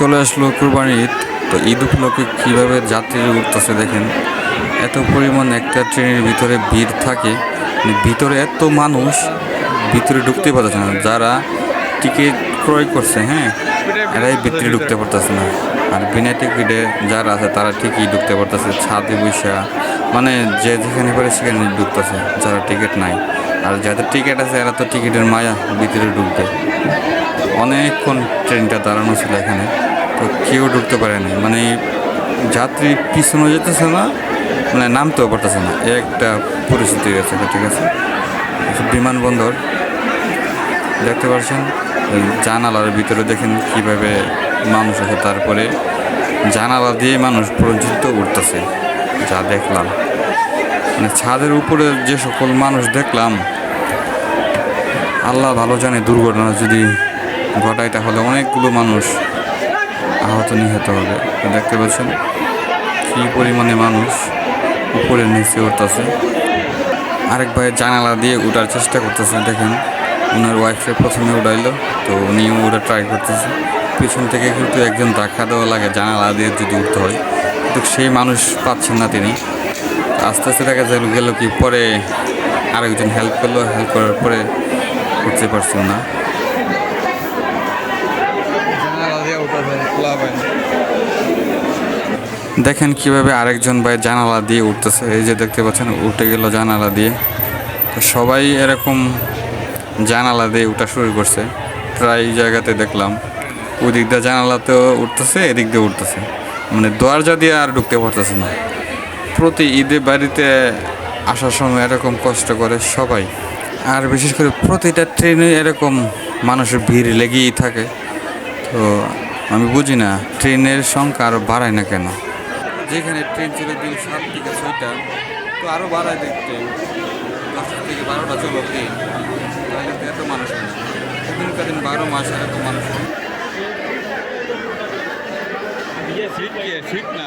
চলে আসলো কুরবানি ঈদ। তো ঈদ উপলক্ষে কীভাবে যাত্রীরা উঠতেছে দেখেন। এত পরিমাণ একটা ট্রেনের ভিতরে ভিড় থাকে। মানে ভিতরে এত মানুষ, ভিতরে ঢুকতে পারতেছে না। যারা টিকিট ক্রয় করছে হ্যাঁ এরাই ভিতরে ঢুকতে পারতেছে না। আর বিনা টিকিটে যারা আছে, তারা ঠিকই ঢুকতে পারতেছে, ছাদে বৈশা মানে যে যেখানে পারে সেখানে ঢুকতেছে, যারা টিকিট নাই। আর যাদের টিকিট আছে, এরা তো টিকিটের মায়া ভিতরে ঢুকবে। অনেকক্ষণ ট্রেনটা দাঁড়ানো ছিল এখানে। তো কেউ ঢুকতে পারেনি মানে যাত্রী পিছনে যেতেছে না মানে নামতেও পারতেছে না। একটা পরিস্থিতি গেছে ঠিক আছে? বিমানবন্দর, দেখতে পাচ্ছেন জানালার ভিতরে দেখেন কীভাবে মানুষ আছে, তারপরে জানালা দিয়ে মানুষ পর্যন্ত উঠতেছে যা দেখলাম। মানে ছাদের উপরে যে সকল মানুষ দেখলাম, আল্লাহ ভালো জানে দুর্ঘটনা যদি ঘটায়, তাহলে অনেকগুলো মানুষ আহত নিহত হবে। দেখতে পাচ্ছেন কী পরিমাণে মানুষ উপরে নিচে উঠতেছে। আরেক ভাই জানালা দিয়ে উঠার চেষ্টা করতেছে, দেখেন। ওনার ওয়াইফকে প্রথমে উঠাইলো, তো উনিও ওটা ট্রাই করতেছে। পিছন থেকে কিন্তু একজন ধাক্কা দেওয়া লাগে, জানালা দিয়ে যদি উঠতে হয়। কিন্তু সেই মানুষ পাচ্ছেন না তিনি। আস্তে আস্তে দেখা যায় গেল কি, পরে আরেকজন হেল্প করল হেল্প করার পরে উঠতে পারছেন না। দেখেন কীভাবে আরেকজন ভাই জানালা দিয়ে উঠতেছে। এই যে দেখতে পাচ্ছেন, উঠে গেল জানালা দিয়ে। তো সবাই এরকম জানালা দিয়ে উঠা শুরু করছে। প্রায় জায়গাতে দেখলাম ওই দিক দিয়ে জানালাতেও উঠতেছে, এদিক দিয়ে উঠতেছে। মানে দরজা দিয়ে আর ঢুকতে পারতেছে না। প্রতি ঈদে বাড়িতে আসার সময় এরকম কষ্ট করে সবাই। আর বিশেষ করে প্রতিটা ট্রেনে এরকম মানুষের ভিড় লেগেই থাকে। তো আমি বুঝি না, ট্রেনের সংখ্যা আরও বাড়ায় না কেন? যেখানে ট্রেন চলে দিন সাত থেকে ছয়টা, তো আরও বাড়ায় দেখতে দশটা থেকে বারোটা চলো অব্দি তাহলে এত মানুষ হয় না। এদিনকার দিন বারো মাস এত মানুষ হয়। ঠিক না